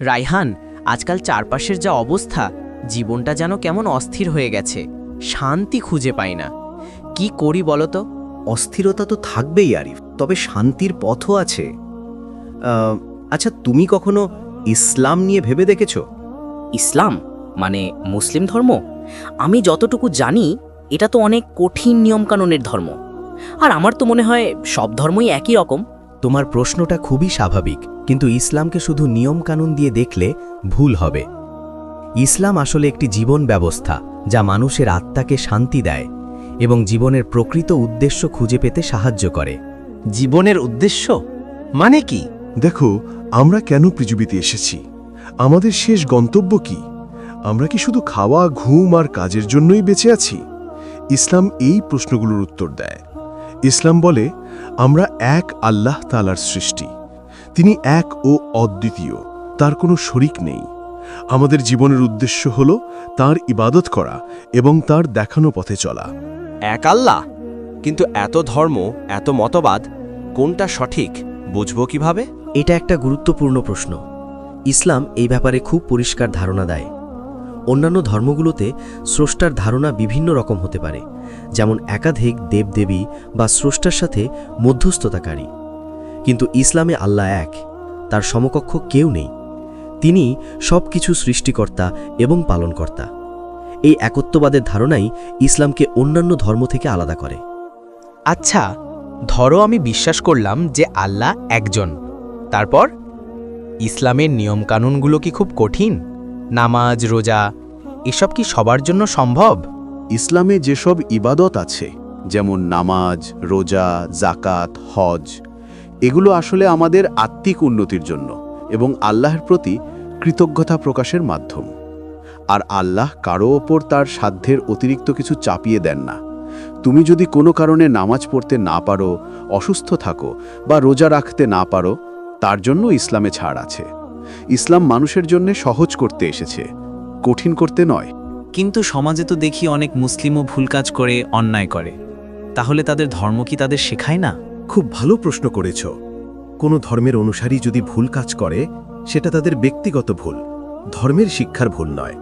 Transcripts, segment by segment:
রাইহান আজকাল চারপাশের যা অবস্থা জীবনটা যেন কেমন অস্থির হয়ে গেছে। শান্তি খুঁজে পাই না। কি করি বলতো? অস্থিরতা তো থাকবেই আরিফ তবে শান্তির পথও আছে। আচ্ছা তুমি কখনো ইসলাম নিয়ে ভেবে দেখেছ? ইসলাম? মানে মুসলিম ধর্ম? আমি যতটুকু জানি এটা তো অনেক কঠিন নিয়মকানুনের ধর্ম। আর আমার তো মনে হয় সব ধর্মই একই রকম। তোমার প্রশ্নটা খুবই স্বাভাবিক কিন্তু ইসলামকে শুধু নিয়মকানুন দিয়ে দেখলে ভুল হবে। ইসলাম আসলে একটি জীবন ব্যবস্থা যা মানুষের আত্মাকে শান্তি দেয় এবং জীবনের প্রকৃত উদ্দেশ্য খুঁজে পেতে সাহায্য করে। জীবনের উদ্দেশ্য? মানে কি? দেখো আমরা কেন পৃথিবীতে এসেছি? আমাদের শেষ গন্তব্য কি? আমরা কি শুধু খাওয়া ঘুম আর কাজের জন্যই বেঁচে আছি? ইসলাম এই প্রশ্নগুলোর উত্তর দেয়। ইসলাম বলে আমরা এক আল্লাহ তালার সৃষ্টি। তিনি এক ও অদ্বিতীয় তার কোনো শরিক নেই। আমাদের জীবনের উদ্দেশ্য হল তার ইবাদত করা এবং তার দেখানো পথে চলা। এক আল্লাহ? কিন্তু এত ধর্ম এত মতবাদ কোনটা সঠিক বুঝব কীভাবে? এটা একটা গুরুত্বপূর্ণ প্রশ্ন। ইসলাম এই ব্যাপারে খুব পরিষ্কার ধারণা দেয়। অন্যান্য ধর্মগুলোতে স্রষ্টার ধারণা বিভিন্ন রকম হতে পারে, যেমন একাধিক দেবদেবী বা স্রষ্টার সাথে মধ্যস্থতাকারী। কিন্তু ইসলামে আল্লাহ এক, তার সমকক্ষ কেউ নেই। তিনি সব কিছু সৃষ্টিকর্তা এবং পালনকর্তা। এই একত্ববাদের ধারণাই ইসলামকে অন্যান্য ধর্ম থেকে আলাদা করে। আচ্ছা ধরো আমি বিশ্বাস করলাম যে আল্লাহ একজন। তারপর? ইসলামের নিয়মকানুনগুলো কি খুব কঠিন? নামাজ, রোজা, এসব কি সবার জন্য সম্ভব? ইসলামে যেসব ইবাদত আছে, যেমন নামাজ, রোজা জাকাত হজ, এগুলো আসলে আমাদের আত্মিক উন্নতির জন্য এবং আল্লাহর প্রতি কৃতজ্ঞতা প্রকাশের মাধ্যম। আর আল্লাহ কারও ওপর তার সাধ্যের অতিরিক্ত কিছু চাপিয়ে দেন না। তুমি যদি কোনো কারণে নামাজ পড়তে না পারো, অসুস্থ থাকো বা রোজা রাখতে না পারো, তার জন্য ইসলামে ছাড় আছে। ইসলাম মানুষের জন্য সহজ করতে এসেছে কঠিন করতে নয়। কিন্তু সমাজে তো দেখি অনেক মুসলিমও ভুল কাজ করে অন্যায় করে। তাহলে তাদের ধর্ম কি তাদের শেখায় না? খুব ভালো প্রশ্ন করেছ। কোনো ধর্মের অনুসারী যদি ভুল কাজ করে সেটা তাদের ব্যক্তিগত ভুল ধর্মের শিক্ষার ভুল নয়।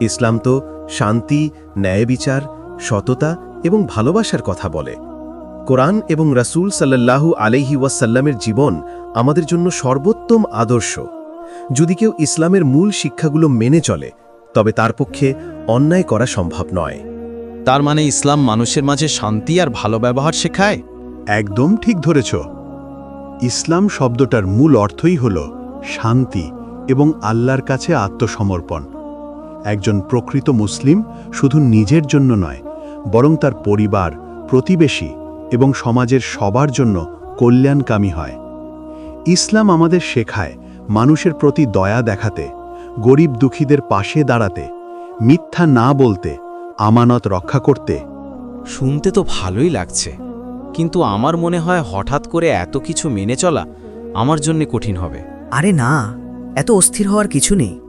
ইসলাম তো শান্তি ন্যায় বিচার সততা এবং ভালোবাসার কথা বলে। কোরআন এবং রাসূল সাল্লাল্লাহু আলাইহি ওয়াসাল্লামের জীবন আমাদের জন্য সর্বোত্তম আদর্শ। যদি কেউ ইসলামের মূল শিক্ষাগুলো মেনে চলে তবে তার পক্ষে অন্যায় করা সম্ভব নয়। তার মানে ইসলাম মানুষের মাঝে শান্তি আর ভালো ব্যবহার শেখায়? একদম ঠিক ধরেছ। ইসলাম শব্দটার মূল অর্থই হল শান্তি এবং আল্লাহর কাছে আত্মসমর্পণ। একজন প্রকৃত মুসলিম শুধু নিজের জন্য নয় বরং তার পরিবার প্রতিবেশী এবং সমাজের সবার জন্য কল্যাণকামী হয়। ইসলাম আমাদের শেখায় মানুষের প্রতি দয়া দেখাতে গরিব দুঃখীদের পাশে দাঁড়াতে মিথ্যা না বলতে আমানত রক্ষা করতে। শুনতে তো ভালোই লাগছে কিন্তু আমার মনে হয় হঠাৎ করে এত কিছু মেনে চলা আমার জন্য কঠিন হবে। আরে না এত অস্থির হওয়ার কিছু নেই।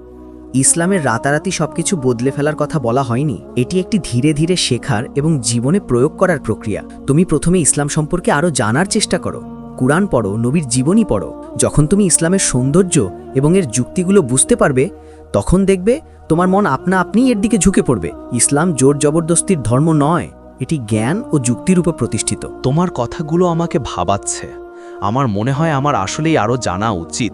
ইসলামের রাতারাতি সবকিছু বদলে ফেলার কথা বলা হয়নি। এটি একটি ধীরে ধীরে শেখার এবং জীবনে প্রয়োগ করার প্রক্রিয়া। তুমি প্রথমে ইসলাম সম্পর্কে আরও জানার চেষ্টা করো। কুরআন পড়ো নবীর জীবনী পড়ো। যখন তুমি ইসলামের সৌন্দর্য এবং এর যুক্তিগুলো বুঝতে পারবে তখন দেখবে তোমার মন আপনা আপনি এর দিকে ঝুঁকে পড়বে। ইসলাম জোর জবরদস্তির ধর্ম নয় এটি জ্ঞান ও যুক্তির উপর প্রতিষ্ঠিত। তোমার কথাগুলো আমাকে ভাবাচ্ছে। আমার মনে হয় আমার আসলেই আরও জানা উচিত।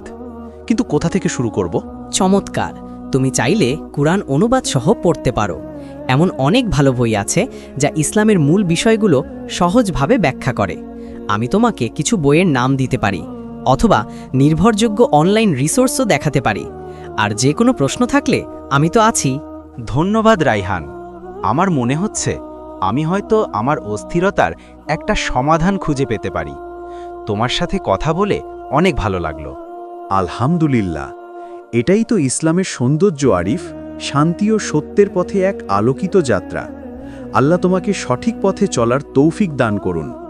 কিন্তু কোথা থেকে শুরু করব? চমৎকার। তুমি চাইলে কুরআন অনুবাদ সহ পড়তে পারো। এমন অনেক ভালো বই আছে যা ইসলামের মূল বিষয়গুলো সহজভাবে ব্যাখ্যা করে। আমি তোমাকে কিছু বইয়ের নাম দিতে পারি অথবা নির্ভরযোগ্য অনলাইন রিসোর্সও দেখাতে পারি। আর যে কোনো প্রশ্ন থাকলে আমি তো আছি। ধন্যবাদ রাইহান। আমার মনে হচ্ছে আমি হয়তো আমার অস্থিরতার একটা সমাধান খুঁজে পেতে পারি। তোমার সাথে কথা বলে অনেক ভালো লাগল। আলহামদুলিল্লাহ। এটাই তো ইসলামের সৌন্দর্য আরিফ। শান্তি ও সত্যের পথে এক আলোকিত যাত্রা। আল্লাহ তোমাকে সঠিক পথে চলার তৌফিক দান করুন।